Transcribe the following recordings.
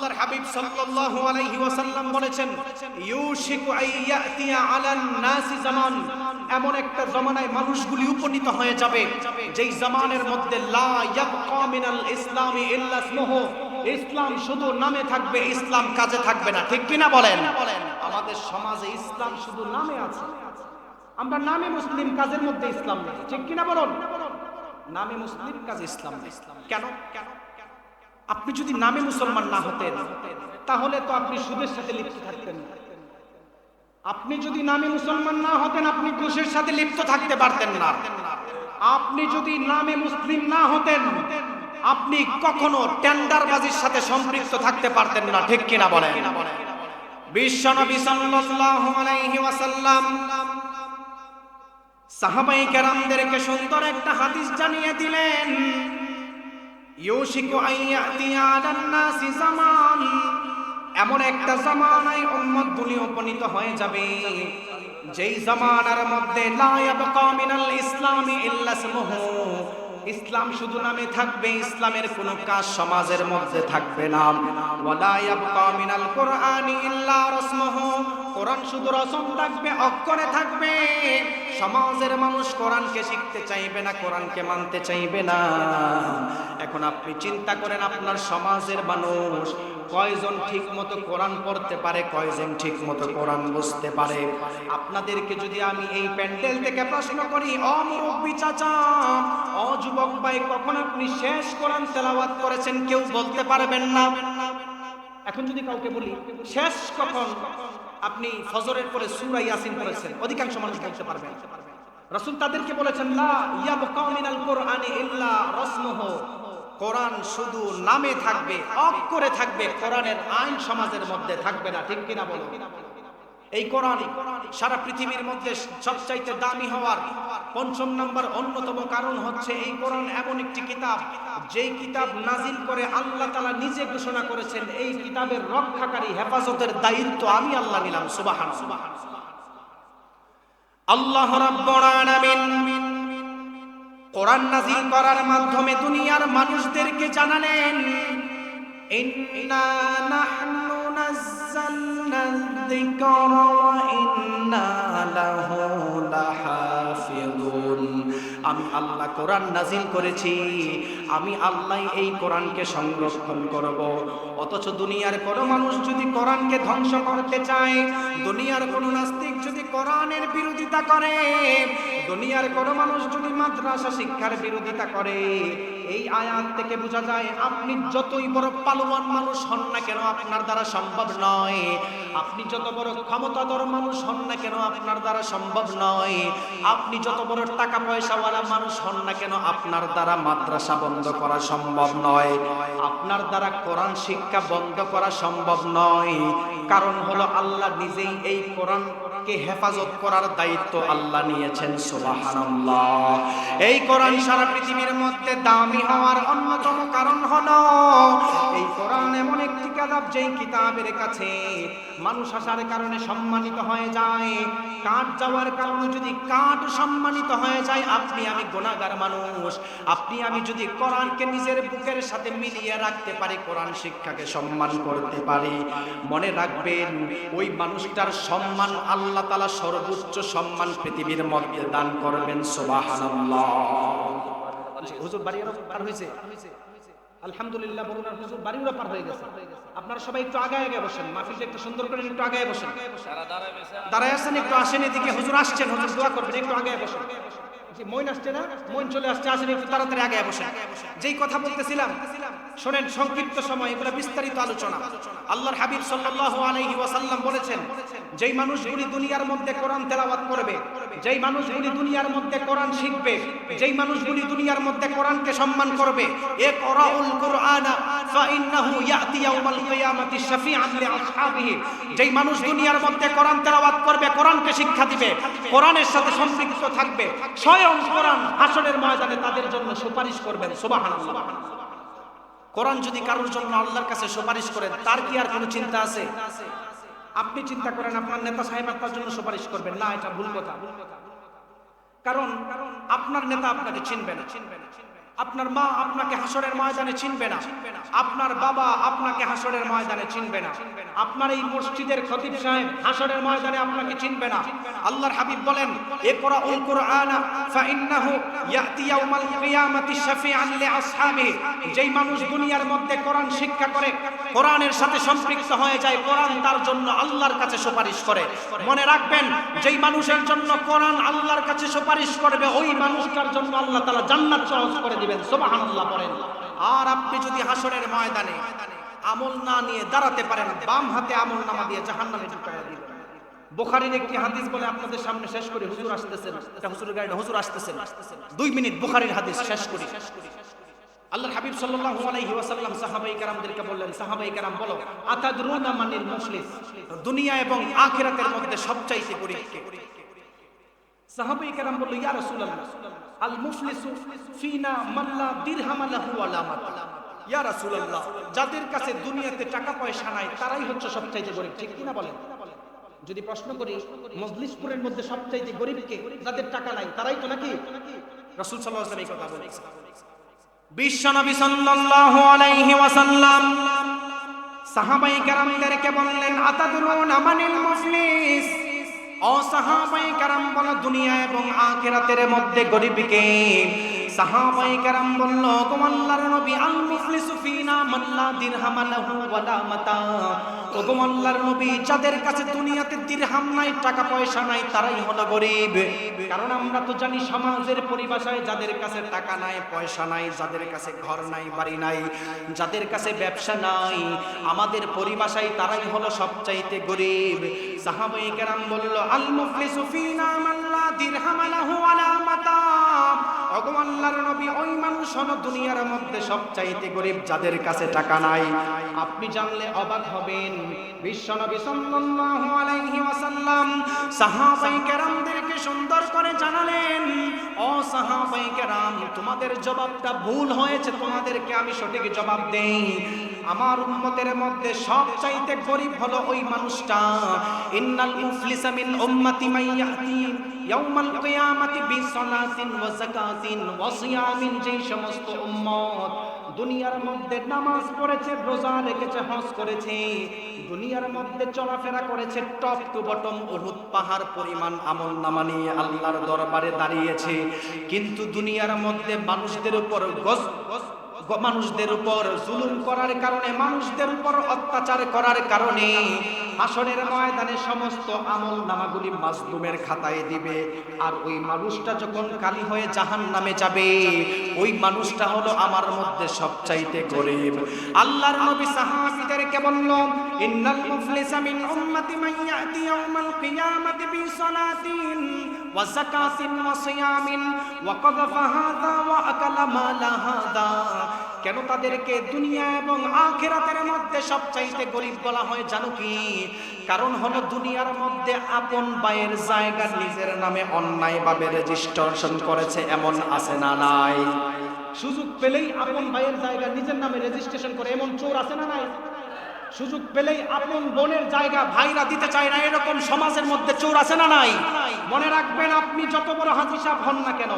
আল্লাহর হাবিব সাল্লাল্লাহু আলাইহি ওয়াসাল্লাম বলেছেন, ইউশিকু আইয়াতিয়া আলান নাসি জামান। এমন একটা জামানায় মানুষগুলি উপনীত হয়ে যাবে, যেই জামানের মধ্যে লা ইয়াবকা মিনাল ইসলামি ইল্লা ইসমুহু। ইসলাম শুধু নামে থাকবে, ইসলাম কাজে থাকবে না। ঠিক কিনা বলেন? আমাদের সমাজে ইসলাম শুধু নামে আছে। আমরা নামে মুসলিম, কাজের মধ্যে ইসলাম নেই। ঠিক কিনা বলুন? নামে মুসলিম, কাজে ইসলাম নেই। কেন কেন? আপনি যদি নামে মুসলমান না হতেন, তাহলে তো আপনি সুদের সাথে লিপ্ত থাকতেন না। আপনি যদি নামে মুসলমান না হতেন, আপনি ঘুষের সাথে লিপ্ত থাকতে পারতেন না। আপনি যদি নামে মুসলিম না হতেন, আপনি কখনো টেন্ডারবাজির সাথে সম্পৃক্ত থাকতে পারতেন না, ঠিক কিনা বলেন? বিশ্বনবী সাল্লাল্লাহু আলাইহি ওয়াসাল্লাম সাহাবাই কেরামদেরকে সুন্দর একটা হাদিস জানিয়ে দিলেন। ইউশিকু আইয়াতিয়া আলান জামান। এমন একটা জামানায় উম্মত গুলি উপনীত হয়ে যাবে। যেই জামানার মধ্যে লা ইয়াবকা মিনাল ইসলামি ইল্লা ইসমুহু। ইসলাম শুধু নামে থাকবে, ইসলামের কোনো কাজ সমাজের মধ্যে থাকবে না। ওয়ালা ইয়াবকা মিনাল কোরআনি ইল্লা রাসমুহু। কোরআন শুধু রসম থাকবে, অক্ষরে থাকবে। সমাজের মানুষ কোরআনকে শিখতে চাইবে না, কোরআনকে মানতে চাইবে না। এখন আপনি চিন্তা করেন, আপনার সমাজের মানুষ কয়জন ঠিক মতো কোরআন পড়তে পারে, কয়জন ঠিক মতো কোরআন বুঝতে পারে? আপনাদেরকে যদি আমি এই প্যান্ডেল থেকে প্রশ্ন করি অমুরব্বী চাচা অযুবক ভাই, কখন আপনি শেষ কোরআন তেলাওয়াত করেছেন? কেউ বলতে পারবেন না। এখন যদি কাউকে বলি, শেষ কখন আপনি ফজরের পরে সূরা ইয়াসিন পড়েছেন? অধিকাংশ মানুষ বলতে পারবেন রাসূল তাদেরকে বলেছেন, লা ইয়াবকা মিনাল কোরআনি ইল্লা রাসমুহু। কোরআন শুধু নামে থাকবে, অক্ষরে থাকবে, কোরআনের আইন সমাজের মধ্যে থাকবে না, ঠিক কিনা বলো? এই কোরআন সারা পৃথিবীর মধ্যে সবচাইতে দামি হওয়ার পঞ্চম নম্বর অন্যতম কারণ হচ্ছে এই কোরআন এমন একটি কিতাব, যেই কিতাব নাজিল করে আল্লাহ তালা নিজে ঘোষণা করেছেন, এই কিতাবের রক্ষাকারী হেফাজতের দায়িত্ব আমি আল্লাহ নিলাম সুবাহান আল্লাহ রাব্বুল আলামিন কোরআন নাজিল করার মাধ্যমে দুনিয়ার মানুষদেরকে জানালেন, ইন্না নাহনু নাযালনা যিকরা ওয়া ইন্না লাহু লাহাফিজুন আমি আল্লাহ কোরআন নাজিল করেছি। আমি আল্লাহ এই কোরআনকে সংরক্ষণ করব। অথচ দুনিয়ার কোনো মানুষ যদি কোরআনকে ধ্বংস করতে চায়, দুনিয়ার কোন নাস্তিক যদি কোরআনের বিরোধিতা করে, দুনিয়ার কোনো মানুষ যদি মাদ্রাসা শিক্ষার বিরোধিতা করে এই আয়াত থেকে বোঝা যায়, আপনি যতই বড় পালোয়ান মানুষ হন না কেন, আপনার দ্বারা সম্ভব নয়। আপনি যত বড় ক্ষমতাধর মানুষ হন না কেন, আপনার দ্বারা সম্ভব নয়। আপনি যত বড় টাকা পয়সাওয়ালা মানুষ হন না কেন, আপনার দ্বারা মাদ্রাসা বন্ধ করা সম্ভব নয়। আপনার দ্বারা কোরআন শিক্ষা বন্ধ করা সম্ভব নয়। কারণ হলো আল্লাহ নিজেই এই কোরআন কে হেফাজত করার দায়িত্ব আল্লাহ নিয়েছেন, সুবহানাল্লাহ। এই কোরআন সারা পৃথিবীর মধ্যে দামি হওয়ার অন্যতম কারণ হলো, এই কোরআন এমন একটি কিতাব যেই কিতাবের কাছে মানুষ আসার কারণে সম্মানিত হয়ে যায়। কাঠ যাওয়ার কারণে যদি কাঠ সম্মানিত হয়ে যায়, আপনি আমি গুণাগার মানুষ। আপনি আমি যদি কোরআনকে নিজের বুকের সাথে মিলিয়ে রাখতে পারি, কোরআন শিক্ষাকে সম্মান করতে পারি। মনে রাখবেন, ওই মানুষটার সম্মান আল্লাহ তালা সর্বোচ্চ সম্মান পৃথিবীর মধ্যে দান করবেন, সুবহানাল্লাহ। হুজুর, বাড়ি পার হয়েছে? আলহামদুলিল্লাহ বলুন আর হুজুর বাড়িও পার হয়ে গেছে। আপনারা সবাই একটু আগে আগে বসেন মাহফিলটা একটু সুন্দর করে একটু আগে বসেন। দাঁড়ায় আসেন একটু আসেন এদিকে হুজুর আসছেন হুজুর দোয়া করবেন একটু আগে বসেন। মইন আসছে না মইন চলে আসছে আসেন একটু তাড়াতাড়ি আগে বসেন। যেই কথা বলতেছিলাম শোনেন সংক্ষিপ্ত সময় এগুলো বিস্তারিত আলোচনা। আল্লাহর হাবিব সাল্লাল্লাহু আলাইহি ওয়াসাল্লাম বলেছেন যেই মানুষগুলি দুনিয়ার মধ্যে কোরআন তেলাওয়াত করবে যেই মানুষগুলি দুনিয়ার মধ্যে কোরআন শিখবে, যেই মানুষগুলি দুনিয়ার মধ্যে কোরআনকে সম্মান করবে, এ করাউল কুরআনা, ফাইন্নাহু ইয়াতি ইয়াউমাল কিয়ামাতি শাফিআন লিআসহাবিহি। যেই মানুষ দুনিয়ার মধ্যে কোরআন তেলাওয়াত করবে, কোরআনকে শিক্ষা দিবে, কোরআনের সাথে সম্পৃক্ত থাকবে, স্বয়ং কোরআন হাসরের ময়দানে তাদের জন্য সুপারিশ করবেন, সুবহানাল্লাহ। কোরআন যদি কারোর জন্য আল্লাহর কাছে সুপারিশ করেন, তার কি আর কোনো চিন্তা আছে? আপনি চিন্তা করেন, আপনার নেতা সাহেব আপনার জন্য সুপারিশ করবেন। না, এটা ভুল কথা। কারণ আপনার নেতা আপনাকে চিনবে না। চিনবে না আপনার মা আপনাকে হাসরের ময়দানে চিনবে না। আপনার বাবা আপনাকে হাসরের ময়দানে চিনবে না। আপনার এই মসজিদের খতিব সাহেব হাসরের ময়দানে আপনাকে চিনবে না। আল্লাহর হাবিব বলেন ইকরা উল কুরআনা, ফাইন্নাহু ইয়াতি ইয়াউমাল কিয়ামাতি শাফিআন লিআসহাবিহি যেই মানুষ দুনিয়ার মধ্যে কোরআন শিক্ষা করে কোরআনের সাথে সম্পৃক্ত হয়ে যায়, কোরআন তার জন্য আল্লাহর কাছে সুপারিশ করে। মনে রাখবেন, যেই মানুষের জন্য কোরআন আল্লাহর কাছে সুপারিশ করবে, ওই মানুষটার জন্য আল্লাহ তালা জান্নাত সহজ করে দিবেন, সুবহানাল্লাহ বলেন। আর আপনি যদি হাসরের ময়দানে আমল না নিয়ে দাঁড়াতে পারেন, বাম হাতে আমল নামা দিয়ে জাহান্নামে ঢুকায়া দিবেন। বুখারীর একটি হাদিস বলে আপনাদের সামনে শেষ করি, হুজুর আসতেছেন। এটা হুজুরের হুজুর আসতেছেন। দুই মিনিট বুখারীর হাদিস শেষ করি। আল্লাহর হাবিব সাল্লাল্লাহু আলাইহি ওয়াসাল্লাম সাহাবাই কেরামদেরকে বললেন সাহাবাই কেরাম, বলো, আতাদরুনা মানিল মুফলিস দুনিয়া এবং আখিরাতের মধ্যে সবচাইতে কে? সাহাবাই কেরাম বলল, ইয়া রাসূলুল্লাহ, আল মুফলিসু ফিনা মাল্লা দিরহাম লাহু ওয়ালা ইয়া রাসূলুল্লাহ, যাদের কাছে দুনিয়াতে টাকা পয়সা নাই, তারাই হচ্ছে সবচাইতে গরিব। ঠিক কিনা বলেন? যদি প্রশ্ন করি, মজলিসপুরের মধ্যে সবচাইতে গরিব কে? যাদের টাকা নাই, তারাই তো নাকি? রাসূল সাল্লাল্লাহু আলাইহি ওয়াসাল্লাম এই কথা বলেছেন। বিশ্বনবী সাল্লাল্লাহু আলাইহি ওয়াসাল্লাম সাহাবাই কেরামদেরকে বললেন, আতাদুরুন আমানিল মুফলিস? ও সাহাবাই কেরাম, বলো দুনিয়া এবং আখিরাতের মধ্যে গরিবকে কেরাম বলল নবী মাতা। যাদের কাছে দুনিয়াতে নাই, টাকা পয়সা নাই, তারাই হলো গরিব। কারণ আমরা তো জানি সমাজের যাদের কাছে টাকা নাই, পয়সা নাই, যাদের কাছে ঘর নাই, বাড়ি নাই, যাদের কাছে ব্যবসা নাই, আমাদের পরিভাষায় তারাই হলো সবচাইতে গরিব। সাহাবাই কেরাম বলল আল মুফলিসু ফিনা মান লা দিরহাম লাহু ওয়ালা মাতা। ওগো আল্লাহর নবী ওই মানুষ হলো দুনিয়ার মধ্যে সবচাইতে গরিব, যাদের কাছে টাকা নাই। আপনি জানলে অবাক হবেন, বিশ্বনবী সাল্লাল্লাহু আলাইহি ওয়াসাল্লাম সাহাবাই কেরামদেরকে সুন্দর করে জানালেন, ও সাহাবাই কেরাম তোমাদের জবাবটা ভুল হয়েছে, তোমাদেরকে আমি সঠিক জবাব দেই। আমার উম্মতের মধ্যে সবচাইতে গরিব হলো ওই মানুষটা। ইন্নাল মুফলিসা মিন উম্মতি মাইয়াতি ইয়াউমাল কিয়ামাতি বিসলাতিন ওয়া যাকাতিন ওয়া সিয়ামিন, যেই সমস্ত উম্মত দুনিয়ার মধ্যে নামাজ পড়েছে, রোজা রেখেছে, হজ করেছে। দুনিয়ার মধ্যে চলাফেরা করেছে, টপ টু বটম উহুদ পাহাড় পরিমাণ আমল নামা নিয়ে আল্লাহর দরবারে দাঁড়িয়েছে। কিন্তু দুনিয়ার মধ্যে মানুষদের উপর গজ গ- মানুষদের উপর জুলুম করার কারণে, মানুষদের উপর অত্যাচার করার কারণে হাসরের ময়দানে সমস্ত আমল নামাগুলি মাজলুমের খাতায় দিবে। আর ওই মানুষটা যখন কালি হয়ে জাহান নামে যাবে, ওই মানুষটা হলো আমার মধ্যে সবচাইতে গরিব। আল্লাহর নবী সাহাবীদেরকে বলল, ইন্নাল মুফলিসা মিন উম্মতি মান ইয়াতি ইয়াউমাল কিয়ামাতি বিসালাতিন ওয়া যাকাতিন ওয়া সিয়ামিন ওয়া কাযাফা হাযা ওয়া আকালা মালা হাযা। কেন তাদেরকে দুনিয়া এবং আখেরাতের মধ্যে সবচাইতে গরিব বলা হয় জানো কি? কারণ হলো দুনিয়ার মধ্যে আপন বায়ের জায়গা নিজের নামে অন্যায়ভাবে রেজিস্ট্রেশন করেছে, এমন আছে না নাই? সুযোগ পেলেই আপন ভাইয়ের জায়গা নিজের নামে রেজিস্ট্রেশন করে, এমন চোর আছে না নাই? সুযোগ পেলেই আপন বোনের জায়গা ভাইরা দিতে চায় না। এরকম সমাজের মধ্যে চোর আছে না নাই? মনে রাখবেন, আপনি যত বড় সাহেব হন না কেন,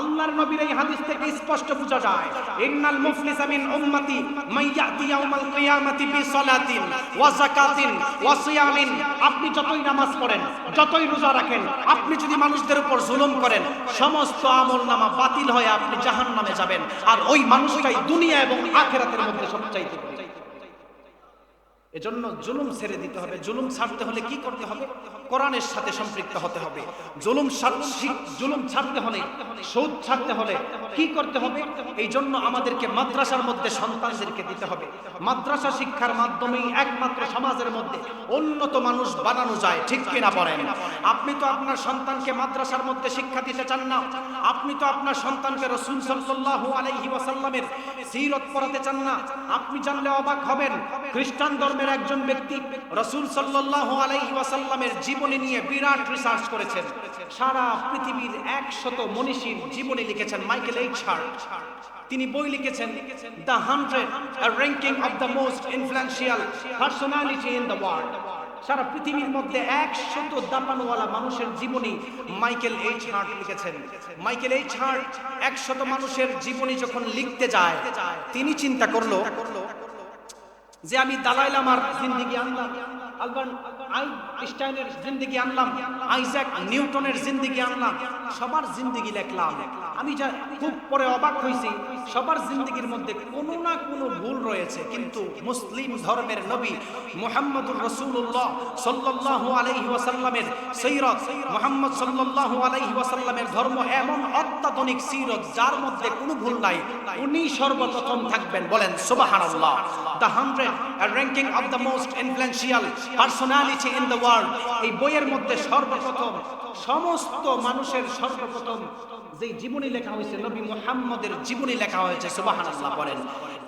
আল্লাহর নবীর এই হাদিস থেকে স্পষ্ট বোঝা যায়, ইন্নাল মুফলিসা মিন উম্মতি মাইয়াতি ইয়াউমাল কিয়ামাতি বিসালাতিন ওয়া যাকাতিন ওয়া সিয়ামিন। আপনি যতই নামাজ পড়েন, যতই রোজা রাখেন, আপনি যদি মানুষদের উপর জুলুম করেন, সমস্ত আমল নামা বাতিল হয়ে আপনি জাহান্নামে যাবেন। আর ওই মানুষটাই দুনিয়া এবং আখেরাতের মধ্যে সবচাইতে। এজন্য জুলুম ছেড়ে দিতে হবে। জুলুম ছাড়তে হলে কি করতে হবে? কোরআনের সাথে সম্পৃক্ত হতে হবে। জুলুম জুলুম ছাড়তে হলে, সুদ ছাড়তে হলে কি করতে হবে? এই জন্য আমাদেরকে মাদ্রাসার মধ্যে সন্তানদেরকে দিতে হবে। মাদ্রাসা শিক্ষার মাধ্যমেই একমাত্র সমাজের মধ্যে উন্নত মানুষ বানানো যায়। ঠিক কিনা বলেন? আপনি তো আপনার সন্তানকে মাদ্রাসার মধ্যে শিক্ষা দিতে চান না। আপনি তো আপনার সন্তানকে রসুল সাল্লাল্লাহু আলাইহি ওয়াসাল্লামের সিরত পড়াতে চান না। আপনি জানলে অবাক হবেন, খ্রিস্টান ধর্মের একজন ব্যক্তি রসুল সাল্লাল্লাহু আলাইহি ওয়াসাল্লামের জীবনী নিয়ে বিরাট রিসার্চ করেছেন। সারা পৃথিবীর একশত মনীষীর জীবনী লিখেছেন মাইকেল এইচ তিনি বই লিখেছেন, the hundred ranking of the most influential personality in the world. সারা পৃথিবীর মধ্যে একশত দাপানওয়ালা মানুষের জীবনী মাইকেল এইচ হার্ট লিখেছেন। মাইকেল এইচ হার্ট একশত মানুষের জীবনী যখন লিখতে যায়, তিনি চিন্তা করল যে আমি দালাই লামার জিন্দিগি আনলাম। আলবার্ট আইনস্টাইনের জিন্দিগি আনলাম আইজাক নিউটনের জিন্দিগি আনলাম, সবার জিন্দিগি লিখলাম। আমি যা খুব পরে অবাক হয়েছি, সবার জিন্দিগির মধ্যে কোনো না কোনো ভুল রয়েছে, কিন্তু মুসলিম ধর্মের নবী মুহাম্মদুর রসুল্লাহ সাল্লাল্লাহু আলাইহি ওয়াসাল্লামের সৈরত মুহাম্মদ সাল্লাল্লাহু আলাইহি ওয়াসাল্লামের ধর্ম এমন অত্যাধুনিক সিরত যার মধ্যে কোনো ভুল নাই। উনি সর্বপ্রথম থাকবেন বলেন, সুবহানাল্লাহ। The hundred ranking of the most influential personality in the world এই বইয়ের মধ্যে সর্বপ্রথম, সমস্ত মানুষের সর্বপ্রথম যে জীবনী লেখা হয়েছে, নবী মুহাম্মদের জীবনী লেখা হয়েছে, সুবহানাল্লাহ বলেন।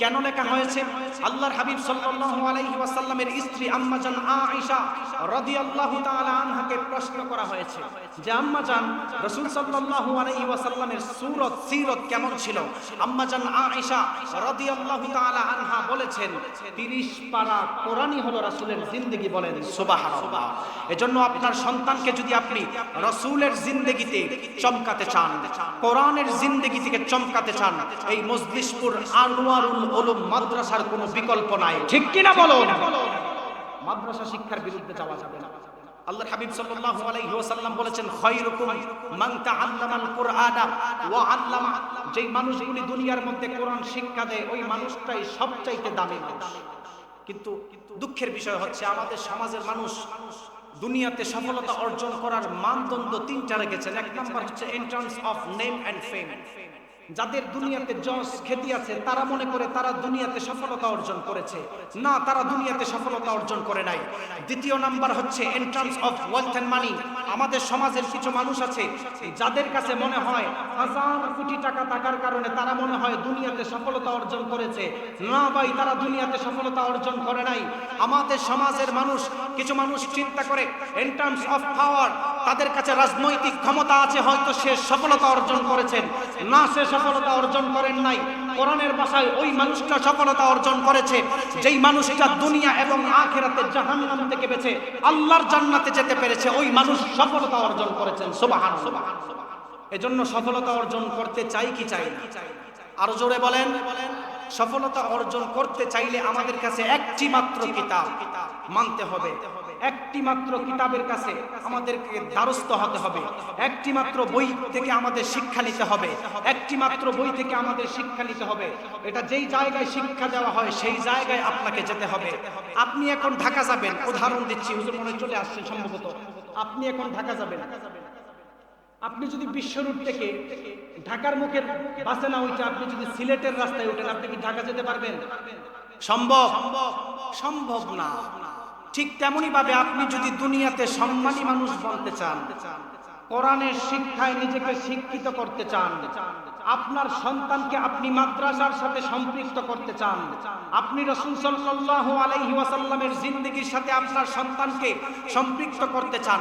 কেন লেখা হয়েছে? আল্লাহর হাবিব সাল্লাল্লাহু আলাইহি ওয়াসাল্লামের স্ত্রী আম্মাজান আয়েশা রাদিয়াল্লাহু তাআলা আনহাকে প্রশ্ন করা হয়েছে যে আম্মাজান রাসূল সাল্লাল্লাহু আলাইহি ওয়াসাল্লামের সূরত, সিরত কেমন ছিল? আম্মাজান আয়েশা রাদিয়াল্লাহু তাআলা আনহা বলেছেন 30 পারা কোরআনই হলো রাসূলের জিন্দেগি বলেন। সুবহানাল্লাহ। এজন্য আপনার সন্তানকে যদি আপনি রাসূলের জিন্দেগিতে চমকাতে চান, কোরআনের জিন্দেগি থেকে চমকাতে চান, এই মজলিশপুর আনোয়ারুল উলুম মাদ্রাসার কোনো বিকল্প নাই। ঠিক কিনা বলো মাদ্রাসা শিক্ষার বিরুদ্ধে যাওয়া যাবে না। আল্লাহর হাবিব সাল্লাল্লাহু আলাইহি ওয়াসাল্লাম বলেছেন খায়রুকুম মান তাআল্লামাল কুরআনা ওয়া আল্লামা। যেই মানুষগুলি দুনিয়ার মধ্যে কোরআন শিক্ষা দেয় ওই মানুষটাই সবচাইতে দামি মানুষ। কিন্তু দুঃখের বিষয় হচ্ছে আমাদের সমাজের মানুষ দুনিয়াতে সফলতা অর্জন করার মানদণ্ড তিনটা রেখেছেন। এক নম্বর হচ্ছে entrance of name and fame যাদের দুনিয়াতে যশ, খ্যাতি আছে, তারা মনে করে তারা দুনিয়াতে সফলতা অর্জন করেছে। না, তারা দুনিয়াতে সফলতা অর্জন করে নাই। দ্বিতীয় নাম্বার হচ্ছে entrance of wealth and money আমাদের সমাজের কিছু মানুষ আছে, যাদের কাছে মনে হয় হাজার কোটি টাকা থাকার কারণে তারা মনে হয় দুনিয়াতে সফলতা অর্জন করেছে। না ভাই, তারা দুনিয়াতে সফলতা অর্জন করে নাই। আমাদের সমাজের মানুষ, কিছু মানুষ চিন্তা করে এন্ট্রান্স অফ পাওয়ার তাদের কাছে রাজনৈতিক ক্ষমতা আছে, হয়তো সে সফলতা অর্জন করেছেন। না সে সফলতা অর্জন করেন নাই। কোরআনের ভাষায় ওই মানুষটা সফলতা অর্জন করেছে, যেই মানুষটা দুনিয়া এবং আখেরাতে জাহান্নাম থেকে বেঁচে, আল্লাহর জান্নাতে যেতে পেরেছে, ওই মানুষ সফলতা অর্জন করেছেন। সুবহান এজন্য সফলতা অর্জন করতে চাই কি চাই না? আরও জোরে বলেন। সফলতা অর্জন করতে চাইলে আমাদের কাছে একটি মাত্র কিতাব মানতে হবে। একটি মাত্র কিতাবের কাছে আমাদেরকে দ্বারস্থ হতে হবে। একটি মাত্র বই থেকে আমাদের শিক্ষা নিতে হবে। একটি মাত্র বই থেকে আমাদের শিক্ষা নিতে হবে। এটা যেই জায়গায় শিক্ষা দেওয়া হয়, সেই জায়গায় আপনাকে যেতে হবে। আপনি এখন ঢাকা যাবেন। উদাহরণ দিচ্ছি, হুজুর মনে চলে আসছেন সম্ভবত। আপনি এখন ঢাকা যাবেন। আপনি যদি বিশ্ব রুট থেকে ঢাকার মুখের বাসে না উঠে আপনি যদি সিলেটের রাস্তায় উঠেন, আপনি কি ঢাকা যেতে পারবেন? সম্ভব। সম্ভব না। ঠিক তেমনি ভাবে আপনি যদি দুনিয়াতে সম্মানী মানুষ বলতে চান, কোরআনের শিক্ষায় নিজেকে শিক্ষিত করতে চান, আপনার সন্তানকে আপনি মাদ্রাসার সাথে সম্পৃক্ত করতে চান, আপনি রসুল সাল্লাল্লাহু আলাইহি ওয়াসাল্লামের জিন্দেগির সাথে আপনার সন্তানকে সম্পৃক্ত করতে চান,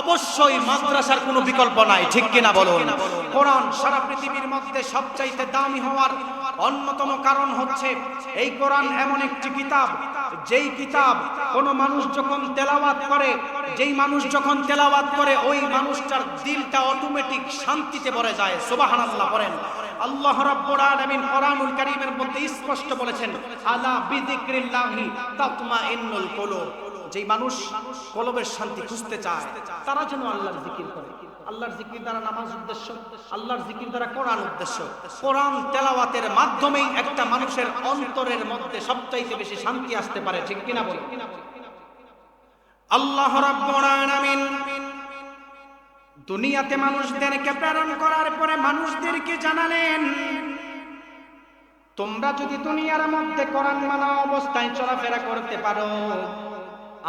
অবশ্যই মাদ্রাসার কোনো বিকল্প নাই, ঠিক কিনা বলুন? কোরআন সারা পৃথিবীর মধ্যে সবচাইতে দামি হওয়ার অন্যতম কারণ হচ্ছে, এই কোরআন এমন একটি কিতাব যেই কিতাব কোন মানুষ যখন তেলাওয়াত করে, যেই মানুষ যখন তেলাওয়াত করে, ওই মানুষটার দিলটা অটোমেটিক শান্তিতে ভরে যায়। সুবহানাল্লাহ পড়েন আল্লাহ রাব্বুল আলামিন কোরআনুল কারীমের মধ্যে স্পষ্ট বলেছেন, আলা বিযিকরিল্লাহি তাতমাইন্নুল কুলুব। যেই মানুষ কলবের শান্তি খুঁজতে চায়, তারা যেন আল্লাহর জিকির করে। আল্লাহর জিকির দ্বারা নামাজ উদ্দেশ্য, আল্লাহর জিকির দ্বারা কোরআন উদ্দেশ্য। কোরআন তেলাওয়াতের মাধ্যমেই একটা মানুষের অন্তরের মধ্যে সবচাইতে বেশি শান্তি আসতে পারে, ঠিক কিনা বলি? আল্লাহ রাব্বুল দুনিয়াতে মানুষদেরকে প্রেরণ করার পরে মানুষদেরকে জানালেন, তোমরা যদি দুনিয়ার মধ্যে কোরআন মানা অবস্থায় চলাফেরা করতে পারো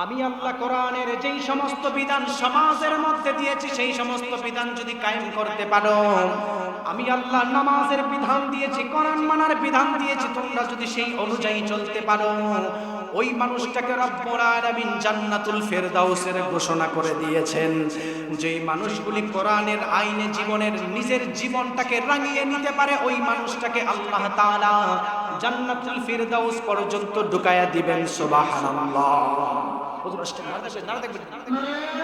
আমি আল্লাহ কোরআনের যেই সমস্ত বিধান সমাজের মধ্যে দিয়েছি, সেই সমস্ত বিধান যদি কায়েম করতে পারো, আমি আল্লাহ নামাজের বিধান দিয়েছি, কোরআন মানার বিধান দিয়েছি, তোমরা যদি সেই অনুযায়ী চলতে পারো, ওই মানুষটাকে রব্বুল আলামিন জান্নাতুল ফেরদাউসের ঘোষণা করে দিয়েছেন যেই মানুষগুলি কোরআনের আইনে জীবনের নিজের জীবনটাকে রাঙিয়ে নিতে পারে, ওই মানুষটাকে আল্লাহ তাআলা জান্নাতুল ফেরদাউস পর্যন্ত ঢুকায়া দিবেন, সুবহানাল্লাহ। হুজুর আসছেন না দেখবেন না দেখবেন।